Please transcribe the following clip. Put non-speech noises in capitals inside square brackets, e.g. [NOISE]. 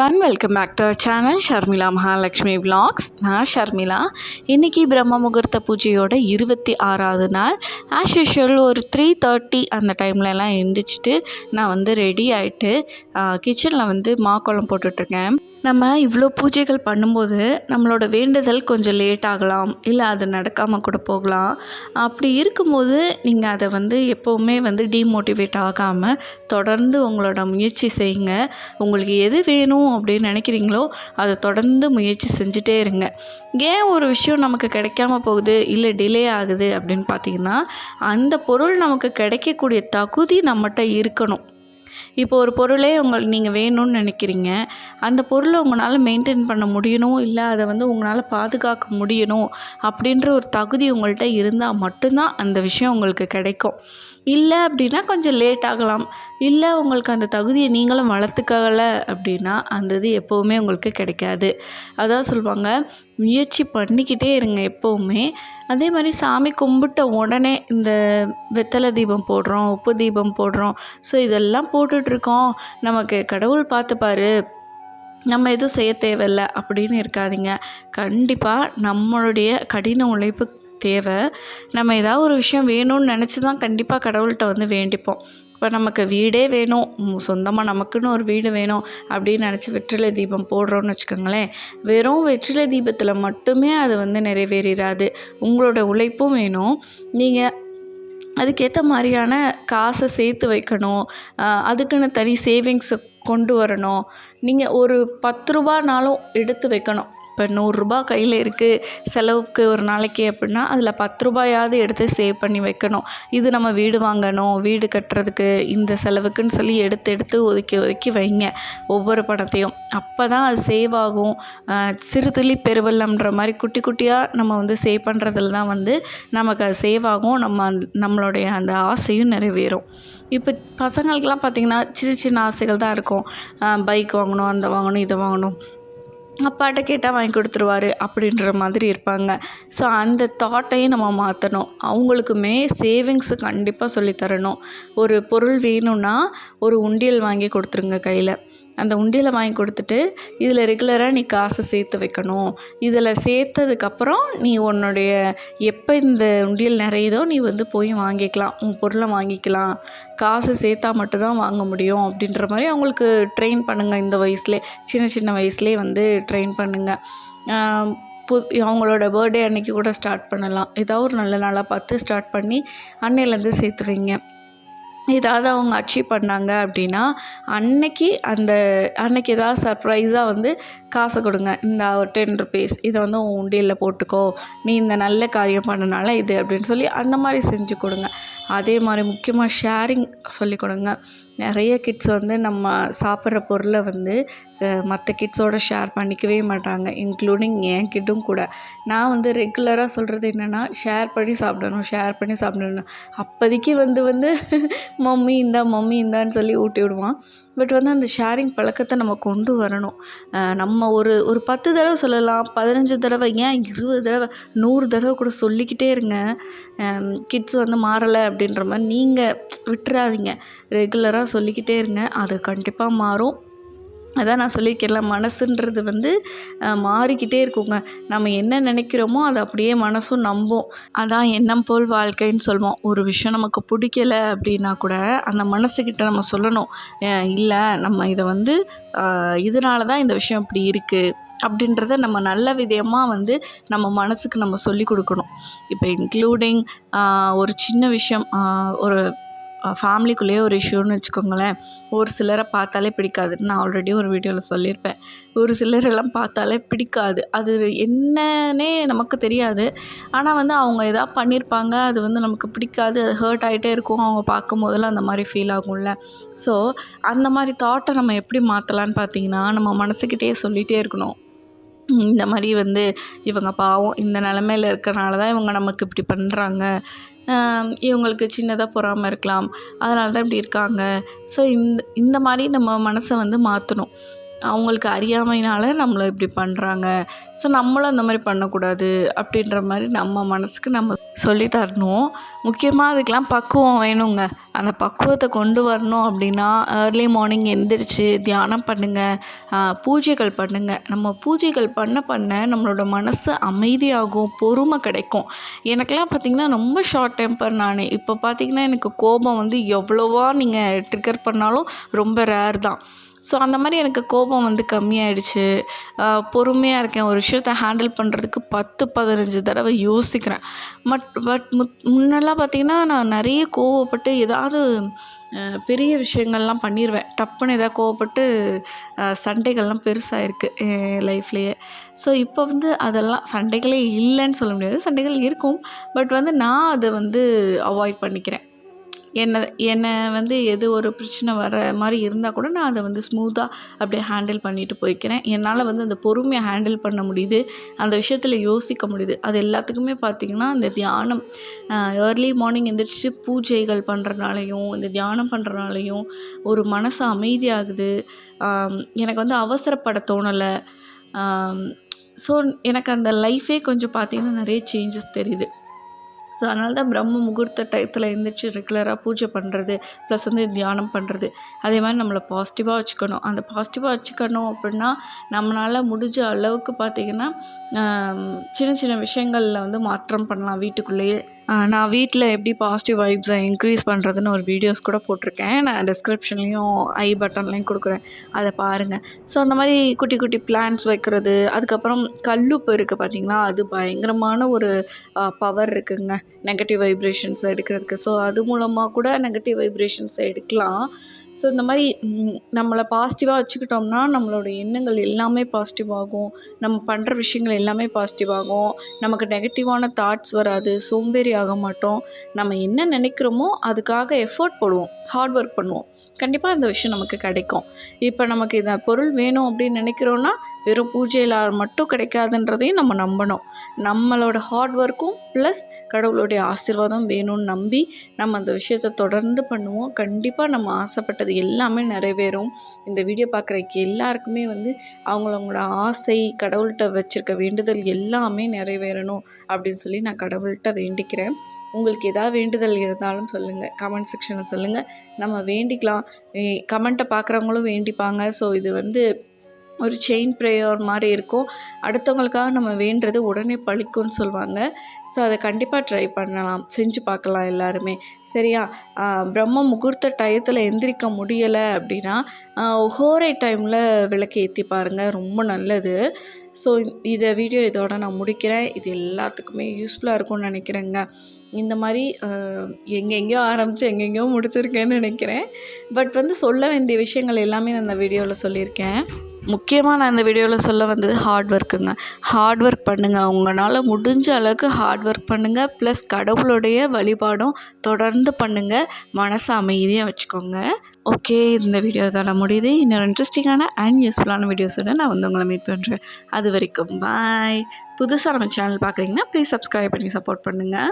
Everyone welcome back to our channel Sharmila Mahalakshmi vlogs நான் ஷர்மிளா இன்றைக்கி பிரம்ம முகூர்த்த பூஜையோட இருபத்தி ஆறாவது நாள். ஆஸ் யூஷுவல் ஒரு த்ரீ தேர்ட்டி அந்த டைம்லலாம் எழுந்திரிச்சிட்டு நான் வந்து ரெடி ஆகிட்டு கிச்சனில் வந்து மாக்கோளம் போட்டுட்ருக்கேன் நம்ம இவ்வளோ பூஜைகள் பண்ணும்போது நம்மளோட வேண்டுதல் கொஞ்சம் லேட் ஆகலாம் இல்லை அது நடக்காமல் கூட போகலாம். அப்படி இருக்கும்போது நீங்கள் அதை வந்து எப்போவுமே வந்து டீமோட்டிவேட் ஆகாமல் தொடர்ந்து உங்களோட முயற்சி செய்யுங்க. உங்களுக்கு எது வேணும் அப்படின்னு நினைக்கிறீங்களோ அதை தொடர்ந்து முயற்சி செஞ்சுட்டே இருங்க. ஏன் ஒரு விஷயம் நமக்கு கிடைக்காம போகுது இல்லை டிலே ஆகுது அப்படின்னு பார்த்தீங்கன்னா அந்த பொருள் நமக்கு கிடைக்கக்கூடிய தகுதி நம்மகிட்ட இருக்கணும். இப்போ ஒரு பொருளே உங்கள் நீங்கள் வேணும்னு நினைக்கிறீங்க. அந்த பொருளை உங்களால் மெயின்டைன் பண்ண முடியணும்? இல்லை அதை வந்து உங்களால் பாதுகாக்க முடியணும்? அப்படின்ற ஒரு தகுதி உங்கள்கிட்ட இருந்தால் மட்டும்தான் அந்த விஷயம் உங்களுக்கு கிடைக்கும். இல்லை அப்படின்னா கொஞ்சம் லேட் ஆகலாம். இல்லை உங்களுக்கு அந்த தகுதியை நீங்களும் வளர்த்துக்கல அப்படின்னா அந்த இது எப்போவுமே உங்களுக்கு கிடைக்காது. அதான் சொல்லுவாங்க முயற்சி பண்ணிக்கிட்டே இருங்க எப்போவுமே. அதே மாதிரி சாமி கும்பிட்ட உடனே இந்த வெத்தலை தீபம் போடுறோம் உப்பு தீபம் போடுறோம். ஸோ இதெல்லாம் போட்டுட்ருக்கோம். நமக்கு கடவுள் பார்த்துப்பாரு நம்ம எதுவும் செய்ய தேவையில்லை அப்படின்னு இருக்காதீங்க. கண்டிப்பாக நம்மளுடைய கடின உழைப்பு தேவை. நம்ம ஏதாவது ஒரு விஷயம் வேணும்னு நினச்சி தான் கண்டிப்பாக கடவுள்கிட்ட வந்து வேண்டிப்போம். இப்போ நமக்கு வீடே வேணும். சொந்தமாக நமக்குன்னு ஒரு வீடு வேணும் அப்படின்னு நினச்சி வெற்றிலை தீபம் போடுறோன்னு வச்சுக்கோங்களேன். வெறும் வெற்றிலை தீபத்தில் மட்டுமே அது வந்து நிறைவேறாது உங்களோட உழைப்பும் வேணும். நீங்கள் அதுக்கேற்ற மாதிரியான காசை சேர்த்து வைக்கணும். அதுக்குன்னு தனி சேவிங்ஸை கொண்டு வரணும். நீங்கள் ஒரு பத்து ரூபானாலும் எடுத்து வைக்கணும். இப்போ நூறுரூபா கையில் இருக்குது செலவுக்கு ஒரு நாளைக்கு அப்படின்னா அதில் பத்து ரூபாயாவது எடுத்து சேவ் பண்ணி வைக்கணும். இது நம்ம வீடு வாங்கணும் வீடு கட்டுறதுக்கு இந்த செலவுக்குன்னு சொல்லி எடுத்து எடுத்து ஒதுக்கி ஒதுக்கி வைங்க. ஒவ்வொரு பணத்தையும். அப்போ தான் அது சேவ் ஆகும். சிறு துளி பெருவெள்ளம்ன்ற மாதிரி குட்டி குட்டியாக நம்ம வந்து சேவ் பண்ணுறதுல தான் வந்து நமக்கு அது சேவ் ஆகும். நம்ம நம்மளுடைய அந்த ஆசையும் நிறைவேறும். இப்போ பசங்களுக்கெல்லாம் பார்த்திங்கன்னா சின்ன சின்ன ஆசைகள் தான் இருக்கும். பைக் வாங்கணும் அந்த வாங்கணும் இதை வாங்கணும். அப்பாட்ட கேட்டால் வாங்கி கொடுத்துருவாரு அப்படின்ற மாதிரி இருப்பாங்க. ஸோ அந்த தாட்டையும் நம்ம மாற்றணும் அவங்களுக்குமே சேவிங்ஸு கண்டிப்பாக சொல்லித்தரணும் ஒரு பொருள் வேணும்னா ஒரு உண்டியல் வாங்கி கொடுத்துருங்க கையில். அந்த உண்டியலை வாங்கி கொடுத்துட்டு இதில் ரெகுலராக நீ காசு சேர்த்து வைக்கணும். இதில் சேர்த்ததுக்கப்புறம் நீ உன்னுடைய எப்போ இந்த உண்டியல் நிறையுதோ நீ வந்து போய் வாங்கிக்கலாம். உன் பொருளை வாங்கிக்கலாம். காசு சேர்த்தா மட்டும்தான் வாங்க முடியும் அப்படின்ற மாதிரி அவங்களுக்கு ட்ரெயின் பண்ணுங்கள் இந்த வயசுலேயே சின்ன சின்ன வயசுலேயே வந்து ட்ரெயின் பண்ணுங்கள் பு அவங்களோட பர்த்டே அன்னைக்கு கூட ஸ்டார்ட் பண்ணலாம். ஏதாவது ஒரு நல்ல நாளாக பார்த்து ஸ்டார்ட் பண்ணி அன்னையிலேருந்து சேர்த்து வைங்க. ஏதாவது அவங்க அச்சீவ் பண்ணாங்க அப்படின்னா அன்னைக்கு அந்த அன்னைக்கு ஏதாவது சர்ப்ரைஸாக வந்து காசை கொடுங்க. இந்த ஒரு டென் ருபீஸ் இதை வந்து உன் உண்டியலில் போட்டுக்கோ. நீ இந்த நல்ல காரியம் பண்ணனால இது அப்படின்னு சொல்லி அந்த மாதிரி செஞ்சு கொடுங்க. அதே மாதிரி முக்கியமாக ஷேரிங் சொல்லி கொடுங்க. நிறைய கிட்ஸ் வந்து நம்ம சாப்பிட்ற பொருளை வந்து மற்ற கிட்ஸோட ஷேர் பண்ணிக்கவே மாட்டாங்க இன்க்ளூடிங் என் கிட்டும் கூட. நான் வந்து ரெகுலராக சொல்கிறது என்னென்னா ஷேர் பண்ணி சாப்பிடணும் ஷேர் பண்ணி சாப்பிடணும். அப்போதைக்கு வந்து வந்து [LAUGHS] மம்மி இந்தா மம்மி இந்தான்னு சொல்லி ஊட்டி விடுவான். பட் வந்து அந்த ஷேரிங் பழக்கத்தை நம்ம கொண்டு வரணும். நம்ம ஒரு ஒரு பத்து தடவை சொல்லலாம் பதினஞ்சு தடவை ஏன் இருபது தடவை நூறு தடவை கூட சொல்லிக்கிட்டே இருங்க. கிட்ஸ் வந்து மாறலை அப்படின்ற மாதிரி நீங்கள் விட்டுறாதீங்க. ரெகுலராக சொல்லிக்கிட்டே இருங்க. அது கண்டிப்பாக மாறும். அதான் நான் சொல்லியிருக்கேன்ல மனசுன்றது வந்து மாறிக்கிட்டே இருக்குங்க. நம்ம என்ன நினைக்கிறோமோ அதை அப்படியே மனசும் நம்பும். அதான் எண்ணம் போல் வாழ்க்கைன்னு சொல்லுவோம் ஒரு விஷயம் நமக்கு பிடிக்கல அப்படின்னா கூட அந்த மனசுக்கிட்ட நம்ம சொல்லணும். இல்லை நம்ம இதை வந்து இதனால தான் இந்த விஷயம் இப்படி இருக்குது அப்படின்றத நம்ம நல்ல விதமாக வந்து நம்ம மனசுக்கு நம்ம சொல்லி கொடுக்கணும். இப்போ இன்க்ளூடிங் ஒரு சின்ன விஷயம் ஒரு ஃபேமிலிக்குள்ளேயே ஒரு இஷ்யூன்னு வச்சுக்கோங்களேன். ஒரு சிலரை பார்த்தாலே பிடிக்காது. நான் ஆல்ரெடி ஒரு வீடியோவில் சொல்லியிருப்பேன். ஒரு சிலரெல்லாம் பார்த்தாலே பிடிக்காது. அது என்னன்னே நமக்கு தெரியாது. ஆனால் வந்து அவங்க எதாவது பண்ணியிருப்பாங்க. அது வந்து நமக்கு பிடிக்காது. அது ஹர்ட் ஆகிட்டே இருக்கும். அவங்க பார்க்கும் போதெல்லாம் அந்த மாதிரி ஃபீல் ஆகும்ல. ஸோ அந்த மாதிரி தாட்டை நம்ம எப்படி மாற்றலான்னு பார்த்தீங்கன்னா நம்ம மனசுக்கிட்டே சொல்லிகிட்டே இருக்கணும். இந்த மாதிரி வந்து இவங்க பாவம் இந்த நிலமையில இருக்கிறனால தான் இவங்க நமக்கு இப்படி பண்ணுறாங்க இவங்களுக்கு சின்னதாக பொறாமல் இருக்கலாம். அதனால தான் இப்படி இருக்காங்க. ஸோ இந்த இந்த மாதிரி நம்ம மனசை வந்து மாற்றணும் அவங்களுக்கு அறியாமையினால் நம்மளை இப்படி பண்ணுறாங்க ஸோ நம்மளும் அந்த மாதிரி பண்ணக்கூடாது அப்படின்ற மாதிரி நம்ம மனசுக்கு நம்ம சொல்லி தரணும். முக்கியமாக அதுக்கெலாம் பக்குவம் வேணுங்க. அந்த பக்குவத்தை கொண்டு வரணும் அப்படின்னா ஏர்லி மார்னிங் எழுந்திரிச்சி தியானம் பண்ணுங்கள் பூஜைகள் பண்ணுங்கள் நம்ம பூஜைகள் பண்ண பண்ண நம்மளோட மனசு அமைதியாகும் பொறுமை கிடைக்கும். எனக்கெல்லாம் பார்த்திங்கன்னா ரொம்ப ஷார்ட் டெம்பர் நான். இப்போ பார்த்திங்கன்னா எனக்கு கோபம் வந்து எவ்வளோவா நீங்கள் ட்ரிகர் பண்ணாலும் ரொம்ப ரேர் தான். ஸோ அந்த மாதிரி எனக்கு கோபம் வந்து கம்மியாயிடுச்சு. பொறுமையாக இருக்கேன். ஒரு விஷயத்த ஹேண்டில் பண்ணுறதுக்கு பத்து பதினஞ்சு தடவை யோசிக்கிறேன். பட் பட் மு முன்னெல்லாம் பார்த்திங்கன்னா நான் நிறைய கோவப்பட்டு ஏதாவது பெரிய விஷயங்கள்லாம் பண்ணிடுவேன் டப்புன்னு எதாவது கோவப்பட்டு சண்டைகள்லாம் பெருசாக இருக்குது என் லைஃப்லேயே ஸோ இப்போ வந்து அதெல்லாம் சண்டைகளே இல்லைன்னு சொல்ல முடியாது. சண்டைகள் இருக்கும். பட் வந்து நான் அதை வந்து அவாய்ட் பண்ணிக்கிறேன். என்ன என்னை வந்து எது ஒரு பிரச்சனை வர மாதிரி இருந்தால் கூட நான் அதை வந்து ஸ்மூத்தாக அப்படியே ஹேண்டில் பண்ணிட்டு போய்க்கிறேன். என்னால் வந்து அந்த பொறுமையை ஹேண்டில் பண்ண முடியுது அந்த விஷயத்தில் யோசிக்க முடியுது. அது எல்லாத்துக்குமே பார்த்திங்கன்னா இந்த தியானம் ஏர்லி மார்னிங் எந்திரிச்சு பூஜைகள் பண்ணுறனாலையும் இந்த தியானம் பண்ணுறனாலையும் ஒரு மனசு அமைதியாகுது. எனக்கு வந்து அவசரப்பட தோணலை. ஸோ எனக்கு அந்த லைஃபே கொஞ்சம் பார்த்திங்கன்னா நிறைய சேஞ்சஸ் தெரியுது. ஸோ அதனால தான் பிரம்ம முகூர்த்த டயத்தில் எழுந்திரிச்சு ரெகுலராக பூஜை பண்ணுறது ப்ளஸ் வந்து தியானம் பண்ணுறது அதே மாதிரி நம்மளை பாசிட்டிவாக வச்சுக்கணும். அந்த பாசிட்டிவாக வச்சுக்கணும் அப்படின்னா நம்மளால் முடிஞ்ச அளவுக்கு பார்த்திங்கன்னா சின்ன சின்ன விஷயங்களில் வந்து மாற்றம் பண்ணலாம் வீட்டுக்குள்ளேயே. நான் வீட்டில் எப்படி பாசிட்டிவ் வைப்ஸை இன்க்ரீஸ் பண்ணுறதுன்னு ஒரு வீடியோஸ் கூட போட்டிருக்கேன். நான் டிஸ்கிரிப்ஷன்லேயும் ஐ பட்டன்லேயும் கொடுக்குறேன். அதை பாருங்கள் ஸோ அந்த மாதிரி குட்டி குட்டி பிளான்ட்ஸ் வைக்கிறது அதுக்கப்புறம் கல்லுப்பு இருக்குது பார்த்திங்களா அது பயங்கரமான ஒரு பவர் இருக்குதுங்க நெகட்டிவ் வைப்ரேஷன்ஸ் எடுக்கிறதுக்கு. ஸோ அது மூலமாக கூட நெகட்டிவ் வைப்ரேஷன்ஸ் எடுக்கலாம். ஸோ இந்த மாதிரி நம்மளை பாசிட்டிவாக வச்சுக்கிட்டோம்னா நம்மளோட எண்ணங்கள் எல்லாமே பாசிட்டிவ் ஆகும். நம்ம பண்ணுற விஷயங்கள் எல்லாமே பாசிட்டிவ் ஆகும். நமக்கு நெகட்டிவான தாட்ஸ் வராது. சோம்பேறி ஆக மாட்டோம். நம்ம என்ன நினைக்கிறோமோ அதுக்காக எஃபர்ட் போடுவோம். ஹார்ட் ஒர்க் பண்ணுவோம். கண்டிப்பாக அந்த விஷயம் நமக்கு கிடைக்கும். இப்போ நமக்கு இந்த பொருள் வேணும் அப்படின்னு நினைக்கிறோன்னா வெறும் பூஜையில் மட்டும் கிடைக்காதுன்றதையும் நம்ம நம்பணும். நம்மளோட ஹார்ட் ஒர்க்கும் ப்ளஸ் கடவுளுடைய ஆசீர்வாதம் வேணும்னு நம்பி நம்ம அந்த விஷயத்தை தொடர்ந்து பண்ணுவோம். கண்டிப்பாக நம்ம ஆசைப்பட்டது அது எல்லாமே நிறைவேறும். இந்த வீடியோ பார்க்குற எல்லாருக்குமே வந்து அவங்களவங்களோட ஆசை கடவுள்கிட்ட வச்சுருக்க வேண்டுதல் எல்லாமே நிறைவேறணும் அப்படின்னு சொல்லி நான் கடவுள்கிட்ட வேண்டிக்கிறேன். உங்களுக்கு எதாவது வேண்டுதல் இருந்தாலும் சொல்லுங்கள் கமெண்ட் செக்ஷனில் சொல்லுங்கள் நம்ம வேண்டிக்கலாம். கமெண்ட்டை பார்க்குறவங்களும் வேண்டிப்பாங்க. ஸோ இது வந்து ஒரு செயின் ப்ரேயர் மாதிரி இருக்கும். அடுத்தவங்களுக்காக நம்ம வேண்டுறது உடனே பழிக்கும்னு சொல்லுவாங்க. ஸோ அதை கண்டிப்பாக ட்ரை பண்ணலாம். செஞ்சு பார்க்கலாம் எல்லாருமே. சரியா? பிரம்ம முகூர்த்த டயத்தில் எந்திரிக்க முடியலை அப்படின்னா ஹோரை டைமில் விளக்கு ஏற்றி பாருங்கள் ரொம்ப நல்லது. ஸோ இதை வீடியோ இதோட நான் முடிக்கிறேன். இது எல்லாத்துக்குமே யூஸ்ஃபுல்லாக இருக்கும்னு நினைக்கிறேங்க. இந்த மாதிரி எங்கெங்கேயோ ஆரம்பித்து எங்கெங்கேயோ முடிச்சிருக்கேன்னு நினைக்கிறேன். பட் வந்து சொல்ல வேண்டிய விஷயங்கள் எல்லாமே நான் இந்த வீடியோவில் சொல்லியிருக்கேன். முக்கியமாக நான் இந்த வீடியோவில் சொல்ல வந்தது ஹார்ட் ஒர்க்குங்க ஹார்ட் ஒர்க் பண்ணுங்கள் உங்களால் முடிஞ்ச அளவுக்கு ஹார்ட் ஒர்க் பண்ணுங்கள் ப்ளஸ் கடவுளுடைய வழிபாடும் தொடர்ந்து பண்ணுங்கள் மனசை அமைதியாக வச்சுக்கோங்க. ஓகே இந்த வீடியோ தான் முடியுது. இன்னொரு இன்ட்ரெஸ்டிங்கான அண்ட் யூஸ்ஃபுல்லான வீடியோஸோட நான் வந்து உங்களை மீட் பண்ணுறேன் அது வரைக்கும் பாய் புதுசாக நம்ம சேனல் பார்க்குறீங்கன்னா ப்ளீஸ் சப்ஸ்கிரைப் பண்ணி சப்போர்ட் பண்ணுங்கள்